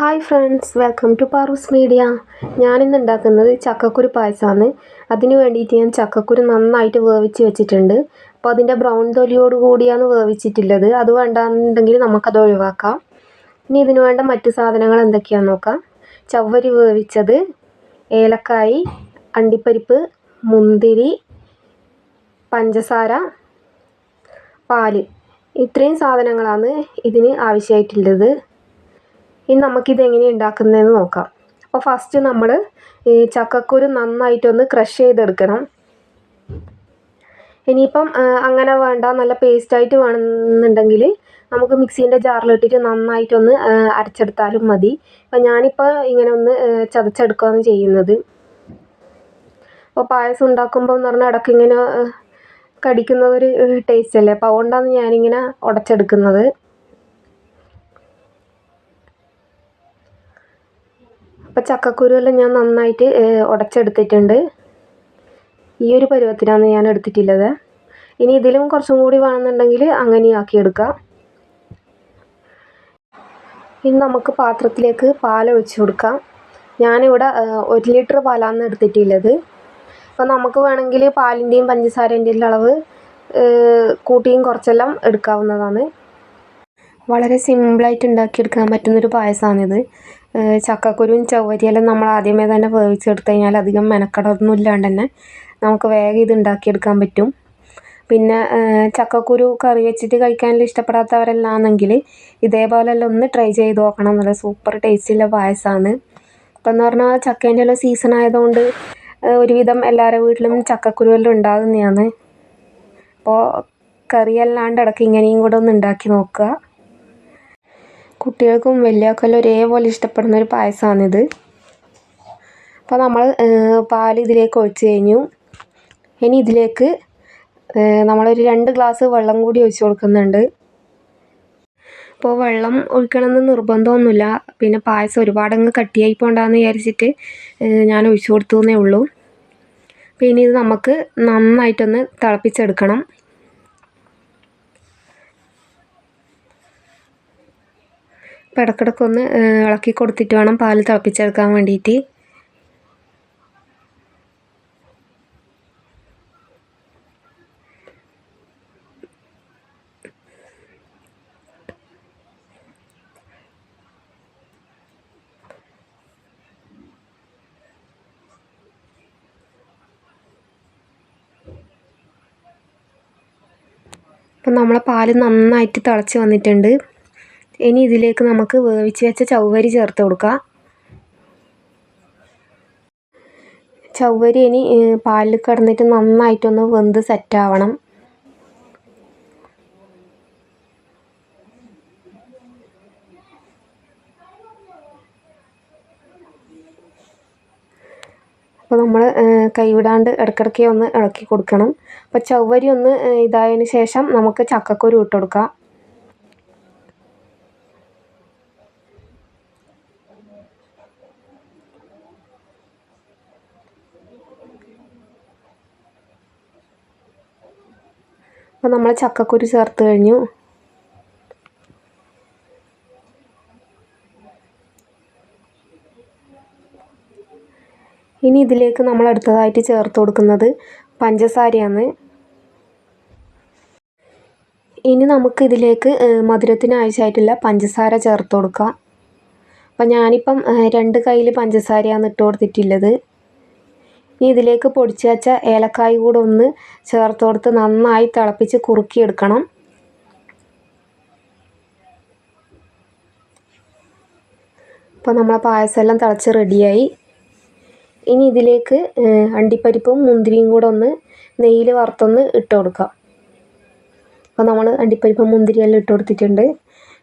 Hi friends welcome to Paru's media ഞാനിന്ന് ഉണ്ടാക്കുന്നത് ചക്കക്കുരു പായസമാണ്. അതിന് വേണ്ടിയിട്ട് ഞാൻ ചക്കക്കുരു നന്നായിട്ട് വേവിച്ച് വെച്ചിട്ടുണ്ട്. അപ്പോൾ അതിന്റെ ബ്രൗൺ തൊലിയോട് കൂടിയാണ് വേവിച്ചിട്ടുള്ളത്. അത് വേണ്ടാന്നുണ്ടെങ്കിൽ നമുക്കത് ഒഴിവാക്കാം. ഇനി ഇതിന് വേണ്ട മറ്റു സാധനങ്ങൾ എന്തൊക്കെയാണെന്ന് നോക്കാം. ചവ്വരി വേവിച്ചത് ഏലക്കായി അണ്ടിപ്പരിപ്പ് മുന്തിരി പഞ്ചസാര പാൽ. ഇത്രയും സാധനങ്ങളാണ് ഇതിന് ആവശ്യമായിട്ടുള്ളത്. ഇനി നമുക്കിത് എങ്ങനെയാണ് ഉണ്ടാക്കുന്നതെന്ന് നോക്കാം. അപ്പോൾ ഫസ്റ്റ് നമ്മൾ ഈ ചക്കക്കുരു നന്നായിട്ടൊന്ന് ക്രഷ് ചെയ്തെടുക്കണം. ഇനിയിപ്പം അങ്ങനെ വേണ്ട നല്ല പേസ്റ്റായിട്ട് വേണമെന്നുണ്ടെങ്കിൽ നമുക്ക് മിക്സീന്റെ ജാറിലിട്ടിട്ട് നന്നായിട്ടൊന്ന് അരച്ചെടുത്താലും മതി. അപ്പം ഞാനിപ്പോൾ ഇങ്ങനെ ഒന്ന് ചതച്ചെടുക്കുകയാണ് ചെയ്യുന്നത്. അപ്പോൾ പായസം ഉണ്ടാക്കുമ്പോൾ എന്ന് പറഞ്ഞാൽ ഇടയ്ക്ക് ഇങ്ങനെ കടിക്കുന്നതൊരു ടേസ്റ്റ് അല്ലേ? അപ്പോൾ അതുകൊണ്ടാണ് ഞാനിങ്ങനെ ഉടച്ചെടുക്കുന്നത്. അപ്പോൾ ചക്കക്കുരുവെല്ലാം ഞാൻ നന്നായിട്ട് ഉടച്ചെടുത്തിട്ടുണ്ട്. ഈ ഒരു പരുവത്തിനാണ് ഞാൻ എടുത്തിട്ടുള്ളത്. ഇനി ഇതിലും കുറച്ചും കൂടി വേണമെന്നുണ്ടെങ്കിൽ അങ്ങനെ ആക്കിയെടുക്കാം ഇനി നമുക്ക് പാത്രത്തിലേക്ക് പാൽ ഒഴിച്ച് കൊടുക്കാം. ഞാനിവിടെ ഒരു ലിറ്റർ പാലാണ് എടുത്തിട്ടുള്ളത്. അപ്പോൾ നമുക്ക് വേണമെങ്കിൽ പാലിന്റെയും പഞ്ചസാരേന്റെയും അളവ് കൂട്ടിയും കുറച്ചെല്ലാം എടുക്കാവുന്നതാണ്. വളരെ സിമ്പിളായിട്ട് ഉണ്ടാക്കിയെടുക്കാൻ പറ്റുന്നൊരു പായസമാണിത് ചക്കക്കുരുവും ചവ്വരിയെല്ലാം നമ്മൾ ആദ്യമേ തന്നെ വേവിച്ചെടുത്ത് കഴിഞ്ഞാൽ അധികം മെനക്കെടൊന്നും ഇല്ലാണ്ട് തന്നെ നമുക്ക് വേഗം ഇത് ഉണ്ടാക്കിയെടുക്കാൻ പറ്റും. പിന്നെ ചക്കക്കുരു കറി വെച്ചിട്ട് കഴിക്കാനെല്ലാം ഇഷ്ടപ്പെടാത്തവരെല്ലാന്നെങ്കിൽ ഇതേപോലെല്ലാം ഒന്ന് ട്രൈ ചെയ്ത് നോക്കണം. നല്ല സൂപ്പർ ടേസ്റ്റുള്ള പായസമാണ് ഇപ്പം എന്ന് പറഞ്ഞാൽ ചക്കേന്റെ എല്ലാം സീസൺ ആയതുകൊണ്ട് ഒരുവിധം എല്ലാവരുടെ വീട്ടിലും ചക്കക്കുരു എല്ലാം ഉണ്ടാകുന്നതാണ്. അപ്പോൾ കറിയല്ലാണ്ട് ഇടയ്ക്ക് ഇങ്ങനെയും കൂടെ ഒന്ന് ഉണ്ടാക്കി നോക്കുക. കുട്ടികൾക്കും വലിയവർക്കും ഒരേപോലെ ഇഷ്ടപ്പെടുന്ന ഒരു പായസമാണിത്. അപ്പോൾ നമ്മൾ പാൽ ഇതിലേക്ക് ഒഴിച്ച് കഴിഞ്ഞു. ഇനി ഇതിലേക്ക് നമ്മളൊരു രണ്ട് ഗ്ലാസ് വെള്ളം കൂടി ഒഴിച്ച് കൊടുക്കുന്നുണ്ട്. അപ്പോൾ വെള്ളം ഒഴിക്കണമെന്ന് നിർബന്ധമൊന്നുമില്ല. പിന്നെ പായസം ഒരുപാടങ്ങ് കട്ടിയായി പോകണ്ടെന്ന് വിചാരിച്ചിട്ട് ഞാൻ ഒഴിച്ചു കൊടുത്തു എന്നേ ഉള്ളൂ. പിന്നെ ഇത് നമുക്ക് നന്നായിട്ടൊന്ന് തിളപ്പിച്ചെടുക്കണം. അപ്പോൾ ഇടയ്ക്കിടയ്ക്ക് ഒന്ന് ഇളക്കി കൊടുത്തിട്ട് വേണം പാൽ തിളപ്പിച്ചെടുക്കാൻ വേണ്ടിയിട്ട് അപ്പം നമ്മളെ പാൽ നന്നായിട്ട് തിളച്ച് വന്നിട്ടുണ്ട്. ഇനി ഇതിലേക്ക് നമുക്ക് വേവിച്ച് വെച്ച ചവ്വരി ചേർത്ത് കൊടുക്കാം. ചവ്വരി ഇനി പാലിൽ കിടന്നിട്ട് നന്നായിട്ടൊന്ന് വെന്ത് സെറ്റാവണം അപ്പോൾ നമ്മൾ കൈവിടാണ്ട് ഇടയ്ക്കിടയ്ക്ക് ഒന്ന് ഇളക്കി കൊടുക്കണം. അപ്പോൾ ചവ്വരി ഒന്ന് ഇതായതിന് ശേഷം നമുക്ക് ചക്കക്കുരു ഇട്ട് കൊടുക്കാം. അപ്പോൾ നമ്മൾ ചക്കക്കുരു ചേർത്ത് കഴിഞ്ഞു. ഇനി ഇതിലേക്ക് നമ്മൾ അടുത്തതായിട്ട് ചേർത്ത് കൊടുക്കുന്നത് പഞ്ചസാരയാണ്. ഇനി നമുക്ക് ഇതിലേക്ക് മധുരത്തിന് ആവശ്യമായിട്ടുള്ള പഞ്ചസാര ചേർത്ത് കൊടുക്കാം. അപ്പം ഞാനിപ്പം രണ്ട് കയ്യിൽ പഞ്ചസാരയാണ് ഇട്ട് കൊടുത്തിട്ടുള്ളത്. ഇനി ഇതിലേക്ക് പൊടിച്ച് വെച്ച ഏലക്കായ കൂടെ ഒന്ന് ചേർത്ത് കൊടുത്ത് നന്നായി തിളപ്പിച്ച് കുറുക്കിയെടുക്കണം. അപ്പോൾ നമ്മളെ പായസം എല്ലാം തിളച്ച് റെഡിയായി. ഇനി ഇതിലേക്ക് അണ്ടിപ്പരിപ്പും മുന്തിരിയും കൂടെ ഒന്ന് നെയ്യിൽ വറുത്തൊന്ന് ഇട്ട് കൊടുക്കാം. അപ്പോൾ നമ്മൾ അണ്ടിപ്പരിപ്പും മുന്തിരിയെല്ലാം ഇട്ട് കൊടുത്തിട്ടുണ്ട്.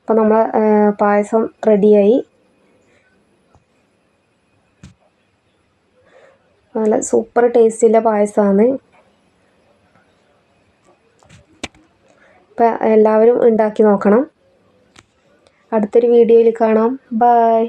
അപ്പോൾ നമ്മളെ പായസം റെഡിയായി. നല്ല സൂപ്പർ ടേസ്റ്റുള്ള പായസമാണ്. അപ്പം എല്ലാവരും ഉണ്ടാക്കി നോക്കണം. അടുത്തൊരു വീഡിയോയിൽ കാണാം. ബായ്